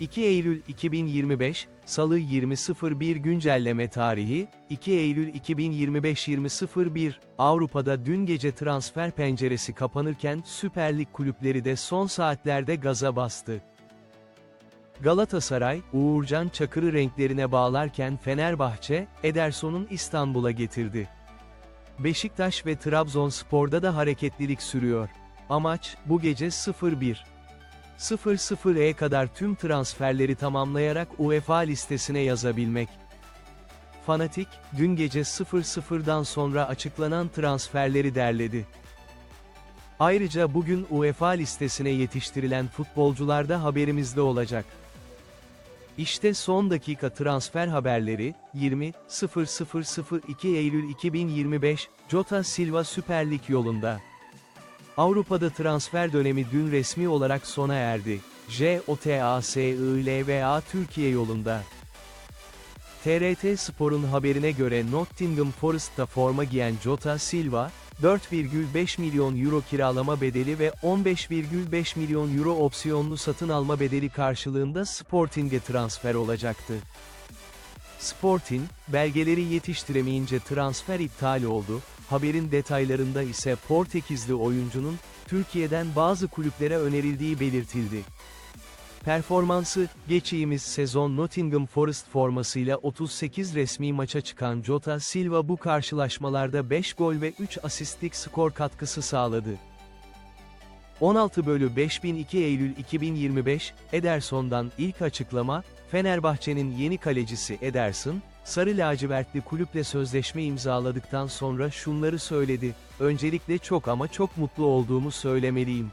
2 Eylül 2025, Salı 20.01 güncelleme tarihi, 2 Eylül 2025 20.01, Avrupa'da dün gece transfer penceresi kapanırken Süper Lig kulüpleri de son saatlerde gaza bastı. Galatasaray, Uğurcan Çakır'ı renklerine bağlarken Fenerbahçe, Ederson'un İstanbul'a getirdi. Beşiktaş ve Trabzonspor'da da hareketlilik sürüyor. Amaç, bu gece 0-1. 0-0'e kadar tüm transferleri tamamlayarak UEFA listesine yazabilmek. Fanatik, dün gece 0-0'dan sonra açıklanan transferleri derledi. Ayrıca bugün UEFA listesine yetiştirilen futbolcular da haberimizde olacak. İşte son dakika transfer haberleri, 20.0002 Eylül 2025, Jota Silva Süper Lig yolunda. Avrupa'da transfer dönemi dün resmi olarak sona erdi. JOTASILVA Türkiye yolunda. TRT Spor'un haberine göre Nottingham Forest'ta forma giyen Jota Silva, 4,5 milyon euro kiralama bedeli ve 15,5 milyon euro opsiyonlu satın alma bedeli karşılığında Sporting'e transfer olacaktı. Sporting, belgeleri yetiştiremeyince transfer iptal oldu, haberin detaylarında ise Portekizli oyuncunun, Türkiye'den bazı kulüplere önerildiği belirtildi. Performansı, geçtiğimiz sezon Nottingham Forest formasıyla 38 resmi maça çıkan Jota Silva bu karşılaşmalarda 5 gol ve 3 asistlik skor katkısı sağladı. 16 bölü 5002 Eylül 2025, Ederson'dan ilk açıklama, Fenerbahçe'nin yeni kalecisi Ederson, Sarı lacivertli kulüple sözleşme imzaladıktan sonra şunları söyledi, öncelikle çok ama çok mutlu olduğumu söylemeliyim.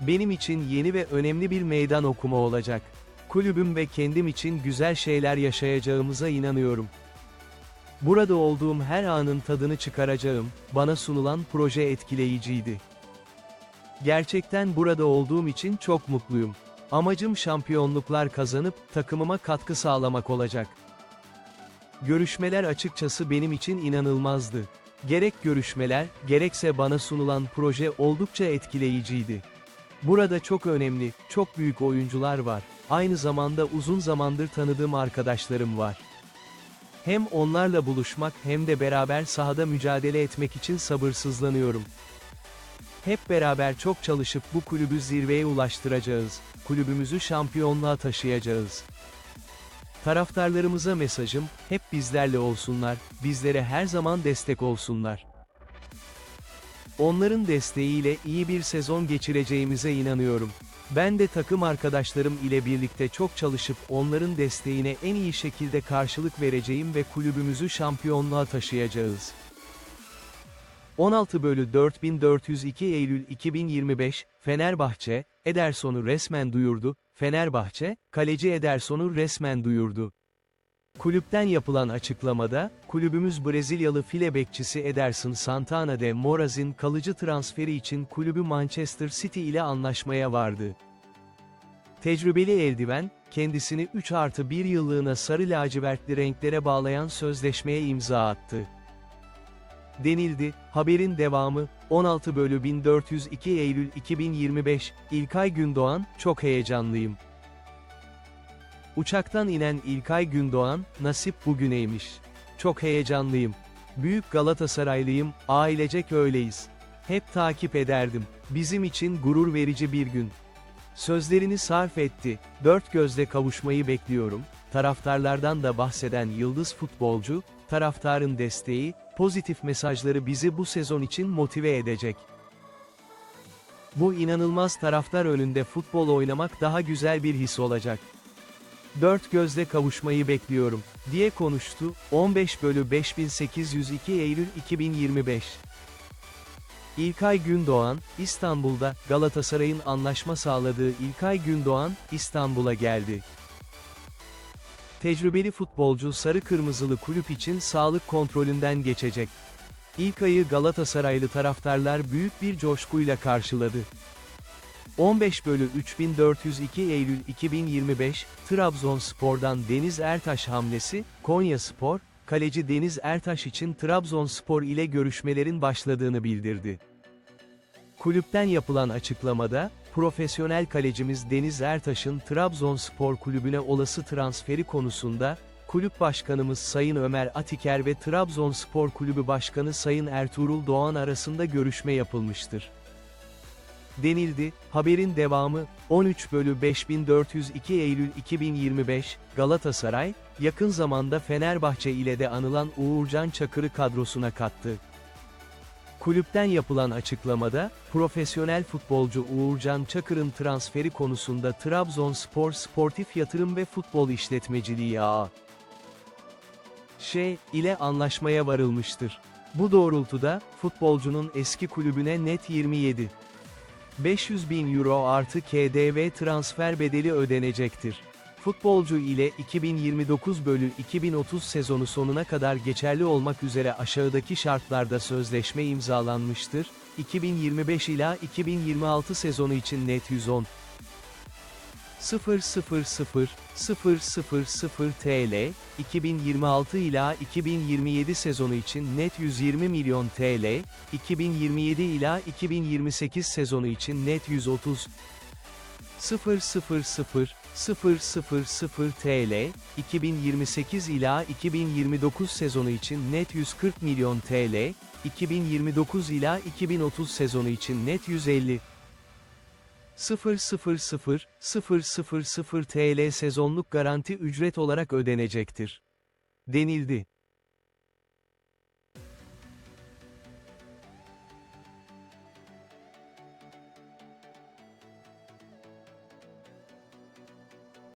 Benim için yeni ve önemli bir meydan okuma olacak. Kulübüm ve kendim için güzel şeyler yaşayacağımıza inanıyorum. Burada olduğum her anın tadını çıkaracağım, bana sunulan proje etkileyiciydi. Gerçekten burada olduğum için çok mutluyum. Amacım şampiyonluklar kazanıp takımıma katkı sağlamak olacak. Görüşmeler açıkçası benim için inanılmazdı. Gerek görüşmeler, gerekse bana sunulan proje oldukça etkileyiciydi. Burada çok önemli, çok büyük oyuncular var. Aynı zamanda uzun zamandır tanıdığım arkadaşlarım var. Hem onlarla buluşmak hem de beraber sahada mücadele etmek için sabırsızlanıyorum. Hep beraber çok çalışıp bu kulübü zirveye ulaştıracağız. Kulübümüzü şampiyonluğa taşıyacağız. Taraftarlarımıza mesajım, hep bizlerle olsunlar, bizlere her zaman destek olsunlar. Onların desteğiyle iyi bir sezon geçireceğimize inanıyorum. Ben de takım arkadaşlarım ile birlikte çok çalışıp onların desteğine en iyi şekilde karşılık vereceğim ve kulübümüzü şampiyonluğa taşıyacağız. 16 bölü 4402 Eylül 2025, Fenerbahçe, Ederson'u resmen duyurdu, Fenerbahçe, kaleci Ederson'u resmen duyurdu. Kulüpten yapılan açıklamada, kulübümüz Brezilyalı file bekçisi Ederson Santana de Moraz'in kalıcı transferi için kulübü Manchester City ile anlaşmaya vardı. Tecrübeli eldiven, kendisini 3 artı 1 yıllığına sarı lacivertli renklere bağlayan sözleşmeye imza attı. Denildi, haberin devamı, 16 bölü 1402 Eylül 2025, İlkay Gündoğan, çok heyecanlıyım. Uçaktan inen İlkay Gündoğan, nasip bugüneymiş. Çok heyecanlıyım. Büyük Galatasaraylıyım, ailecek öyleyiz. Hep takip ederdim. Bizim için gurur verici bir gün. Sözlerini sarf etti. Dört gözle kavuşmayı bekliyorum. Taraftarlardan da bahseden yıldız futbolcu, taraftarın desteği, pozitif mesajları bizi bu sezon için motive edecek. Bu inanılmaz taraftar önünde futbol oynamak daha güzel bir his olacak. Dört gözle kavuşmayı bekliyorum, diye konuştu, 15 bölü 5802 Eylül 2025. İlkay Gündoğan, İstanbul'da, Galatasaray'ın anlaşma sağladığı İlkay Gündoğan, İstanbul'a geldi. Tecrübeli futbolcu sarı kırmızılı kulüp için sağlık kontrolünden geçecek. İlkay'ı Galatasaraylı taraftarlar büyük bir coşkuyla karşıladı. 15 bölü 3402 Eylül 2025, Trabzonspor'dan Deniz Ertaş hamlesi, Konya Spor, kaleci Deniz Ertaş için Trabzonspor ile görüşmelerin başladığını bildirdi. Kulüpten yapılan açıklamada, profesyonel kalecimiz Deniz Ertaş'ın Trabzonspor kulübüne olası transferi konusunda, kulüp başkanımız Sayın Ömer Atiker ve Trabzonspor Kulübü Başkanı Sayın Ertuğrul Doğan arasında görüşme yapılmıştır. Denildi, haberin devamı, 13 bölü 5402 Eylül 2025, Galatasaray, yakın zamanda Fenerbahçe ile de anılan Uğurcan Çakır'ı kadrosuna kattı. Kulüpten yapılan açıklamada, profesyonel futbolcu Uğurcan Çakır'ın transferi konusunda Trabzonspor Sportif Yatırım ve Futbol İşletmeciliği A. Ş. ile anlaşmaya varılmıştır. Bu doğrultuda, futbolcunun eski kulübüne net 27 500 bin euro artı KDV transfer bedeli ödenecektir. Futbolcu ile 2029 bölü 2030 sezonu sonuna kadar geçerli olmak üzere aşağıdaki şartlarda sözleşme imzalanmıştır. 2025 ila 2026 sezonu için net 110 000 000 TL, 2026 ila 2027 sezonu için net 120 milyon TL, 2027 ila 2028 sezonu için net 130 000 000 TL, 2028 ila 2029 sezonu için net 140 milyon TL, 2029 ila 2030 sezonu için net 150 000 000 TL sezonluk garanti ücret olarak ödenecektir. Denildi.